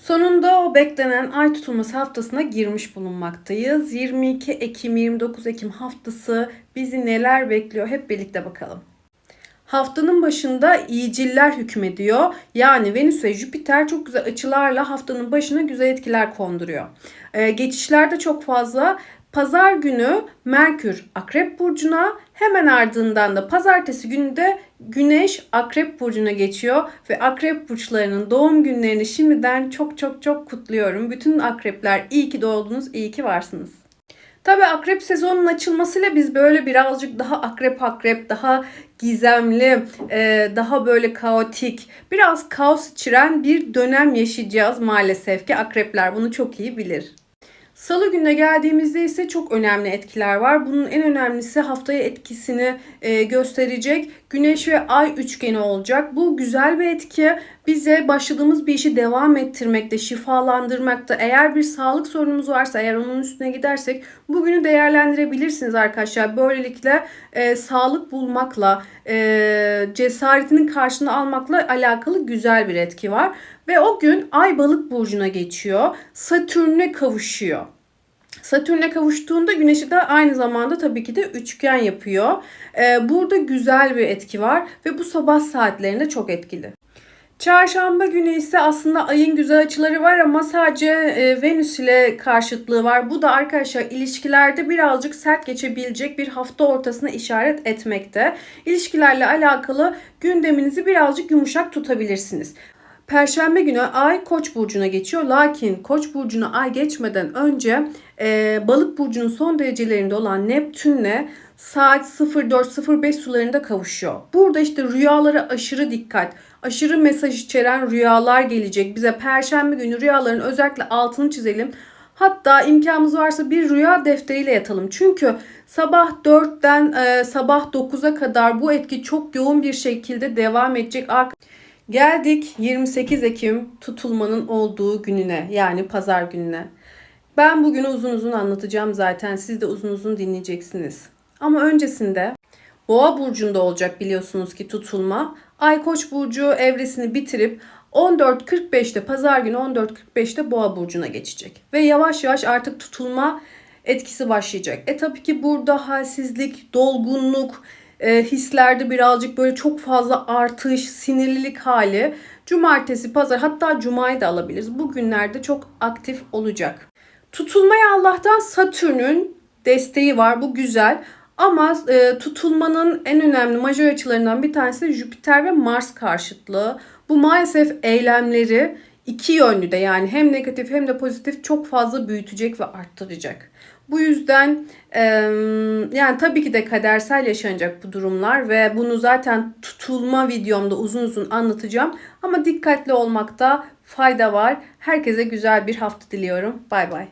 Sonunda o beklenen ay tutulması haftasına girmiş bulunmaktayız. 22 Ekim 29 Ekim haftası bizi neler bekliyor hep birlikte bakalım. Haftanın başında iyiciller hükmediyor. Yani Venüs ve Jüpiter çok güzel açılarla haftanın başına güzel etkiler konduruyor. Ee, geçişlerde çok fazla. Pazar günü Merkür Akrep Burcu'na hemen ardından da pazartesi günü de Güneş Akrep Burcu'na geçiyor ve Akrep Burçlarının doğum günlerini şimdiden çok çok çok kutluyorum. Bütün akrepler iyi ki doğdunuz, iyi ki varsınız. Tabii akrep sezonunun açılmasıyla biz böyle birazcık daha akrep akrep, daha gizemli, e, daha böyle kaotik, biraz kaos içeren bir dönem yaşayacağız maalesef ki akrepler bunu çok iyi bilir. Salı gününe geldiğimizde ise çok önemli etkiler var. Bunun en önemlisi haftaya etkisini e, gösterecek Güneş ve Ay üçgeni olacak. Bu güzel bir etki. Bize başladığımız bir işi devam ettirmekte, şifalandırmakta. Eğer bir sağlık sorunumuz varsa, eğer onun üstüne gidersek bugünü değerlendirebilirsiniz arkadaşlar. Böylelikle e, sağlık bulmakla, e, cesaretinin karşını almakla alakalı güzel bir etki var. Ve o gün Ay balık burcuna geçiyor. Satürn'e kavuşuyor. Satürn'e kavuştuğunda Güneş'i de aynı zamanda tabii ki de üçgen yapıyor. Ee, burada güzel bir etki var ve bu sabah saatlerinde çok etkili. Çarşamba günü ise aslında ayın güzel açıları var ama sadece e, Venüs ile karşıtlığı var. Bu da arkadaşlar ilişkilerde birazcık sert geçebilecek bir hafta ortasına işaret etmekte. İlişkilerle alakalı gündeminizi birazcık yumuşak tutabilirsiniz. Perşembe günü Ay Koç burcuna geçiyor. Lakin Koç burcuna Ay geçmeden önce e, Balık burcunun son derecelerinde olan Neptünle saat 04.05 sularında kavuşuyor. Burada işte rüyalara aşırı dikkat, aşırı mesaj içeren rüyalar gelecek. Bize Perşembe günü rüyaların özellikle altını çizelim. Hatta imkanımız varsa bir rüya defteriyle yatalım. Çünkü sabah 4'ten e, sabah 9'a kadar bu etki çok yoğun bir şekilde devam edecek. Geldik 28 Ekim tutulmanın olduğu gününe yani pazar gününe. Ben bugünü uzun uzun anlatacağım zaten. Siz de uzun uzun dinleyeceksiniz. Ama öncesinde Boğa burcunda olacak biliyorsunuz ki tutulma. Ay Koç burcu evresini bitirip 14.45'te pazar günü 14.45'te Boğa burcuna geçecek. Ve yavaş yavaş artık tutulma etkisi başlayacak. E tabii ki burada halsizlik, dolgunluk, e, hislerde birazcık böyle çok fazla artış, sinirlilik hali. Cumartesi, pazar hatta cumayı da alabiliriz. Bu günlerde çok aktif olacak. Tutulmaya Allah'tan Satürn'ün desteği var. Bu güzel. Ama e, tutulmanın en önemli majör açılarından bir tanesi Jüpiter ve Mars karşıtlığı. Bu maalesef eylemleri iki yönlü de yani hem negatif hem de pozitif çok fazla büyütecek ve arttıracak. Bu yüzden yani tabii ki de kadersel yaşanacak bu durumlar ve bunu zaten tutulma videomda uzun uzun anlatacağım. Ama dikkatli olmakta fayda var. Herkese güzel bir hafta diliyorum. Bay bay.